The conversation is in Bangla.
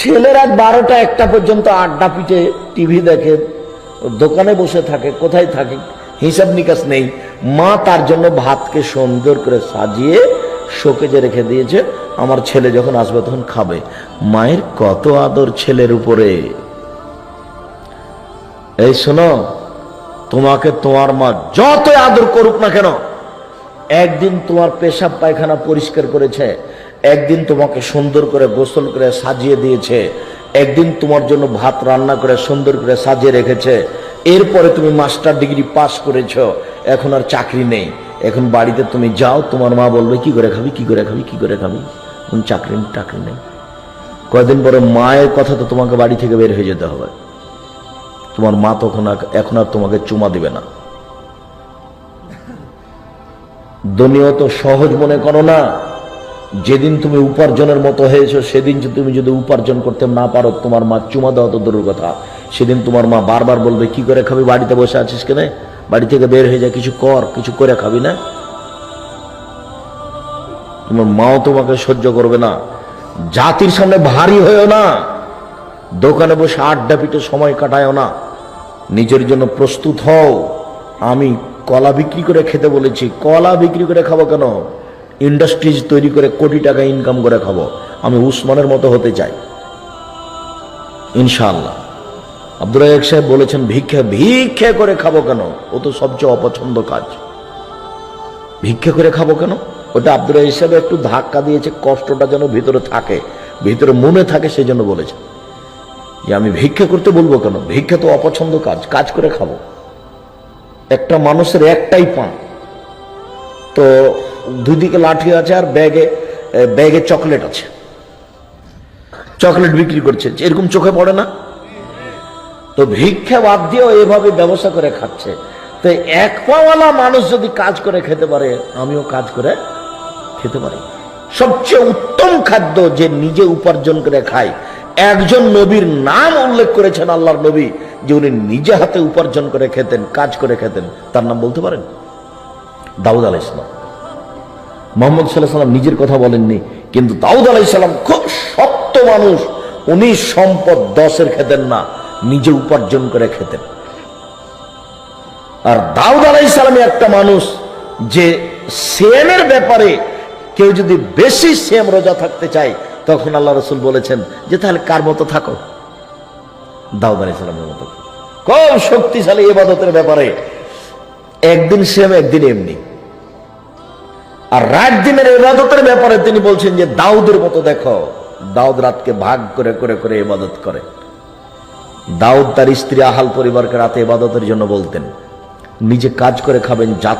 ছেলে রাত বারোটা একটা পর্যন্ত আড্ডা পিঠে টিভি দেখে, দোকানে বসে থাকে, কোথায় থাকে, হিসাব নিকাশ নেই। মা তার জন্য ভাতকে সুন্দর করে সাজিয়ে শোকেজে রেখে দিয়েছে। আমার ছেলে যখন আসবে তখন খাবে। মায়ের কত আদর ছেলের উপরে। এই শোনো, তোমাকে তোমার মা যত আদর করুক না কেন, একদিন তোমার পেশাব পায়খানা পরিষ্কার করেছে। একদিন তোমাকে সুন্দর করে গোসল করে সাজিয়ে দিয়েছে, একদিন তোমার জন্য ভাত রান্না করে সুন্দর করে সাজিয়ে রেখেছে, এরপরে তুমি মাস্টার ডিগ্রি পাস করেছ, এখন আর চাকরি নেই। এখন বাড়িতে তুমি যাও, তোমার মা বলবে, কি করে খাবি, কি করে খাবি, কি করে খাবি? কোন চাকরি, টাকরি নেই। কয়দিন পরে মায়ের কথা তো তোমাকে বাড়ি থেকে বের হয়ে যেতে হবে। তোমার মা তখন এখন আর তোমাকে চুমা দিবে না। দুনিয়া তো সহজ মনে করো না যেদিন তুমি উপার্জনের মতো হয়েছো, সেদিন তুমি যদি উপার্জন করতে না পারো, তোমার মা চুমা দেওয়া তো দূরের কথা। সেদিন তোমার মা বারবার বলবে, কি করে খাবি? বাড়িতে বসে আছিস কেন? বাড়ি থেকে বের হয়ে যায় কিছু কর, কিছু করে খাবি না? তোমার মাও তোমাকে সহ্য করবে না। জাতির সামনে ভারী হয়েও না। দোকানে বসে আড্ডা পিঠে সময় কাটায়ও না। নিজের জন্য প্রস্তুত হও। আমি কলা বিক্রি করে খেতে বলেছি। কলা বিক্রি করে খাব কেন? ইন্ডাস্ট্রিজ তৈরি করে কোটি টাকা ইনকাম করে খাব। আমি উসমানের মতো হতে চাই। ইনশাআল্লাহ। আব্দুল রাজাক সাহেব বলেছেন, ভিক্ষা ভিক্ষা করে খাব কেন? ও তো সবচেয়ে অপছন্দ কাজ। ভিক্ষা করে খাব কেন? ওটা আব্দুল রাজাক সাহেব একটু ধাক্কা দিয়েছে, কষ্টটা যেন ভিতরে থাকে, ভিতরে মনে থাকে সেই জন্য বলেছে। যে আমি ভিক্ষা করতে বলব কেন? ভিক্ষা তো অপছন্দ কাজ কাজ করে খাব। একটা মানুষের একটাই পা তো দুদিকে লাঠি আছে আর ব্যাগে ব্যাগে চকলেট আছে। চকলেট বিক্রি করছে। এরকম চোখে পড়ে না? তো ভিক্ষা বাদ দিয়েও এভাবে ব্যবসা করে খাচ্ছে। তো এক পাওয়ালা মানুষ যদি কাজ করে খেতে পারে, আমিও কাজ করে খেতে পারি। সবচেয়ে উত্তম খাদ্য যে নিজে উপার্জন করে খায় একজন নবীর নাম উল্লেখ করেছেন আল্লাহর নবী, যে উনি নিজে হাতে উপার্জন করে খেতেন, কাজ করে খেতেন। তার নাম বলতে পারেন? দাউদ আলাহ ইসলাম মোহাম্মদ সাল্লাহ সাল্লাম নিজের কথা বলেননি, কিন্তু দাউদ আলাহ ইসলাম খুব সত্য মানুষ, উনি সম্পদ দশের খেতেন না, নিজে উপার্জন করে খেতেন। আর দাউদ আলাহ ইসলামী একটা মানুষ যে সেমের ব্যাপারে কেউ যদি বেশি সেম রোজা থাকতে চায়, তখন আল্লাহ রসুল বলেছেন যে তাহলে কার মতো থাকো? দাউদ আলাহ ইসলামের মতো। কম শক্তিশালী এবাদতের ব্যাপারে। একদিন সেম একদিন এমনি। আর রাত দিনের ইবাদতের ব্যাপারে তিনি বলছেন যে, দাউদের মতো দেখো, দাউদ রাতকে ভাগ করে করে করে ইবাদত করে। দাউদ তার স্ত্রী আহাল পরিবারকে রাতে ইবাদতের জন্য বলতেন, নিজে কাজ করে খাবেন জাত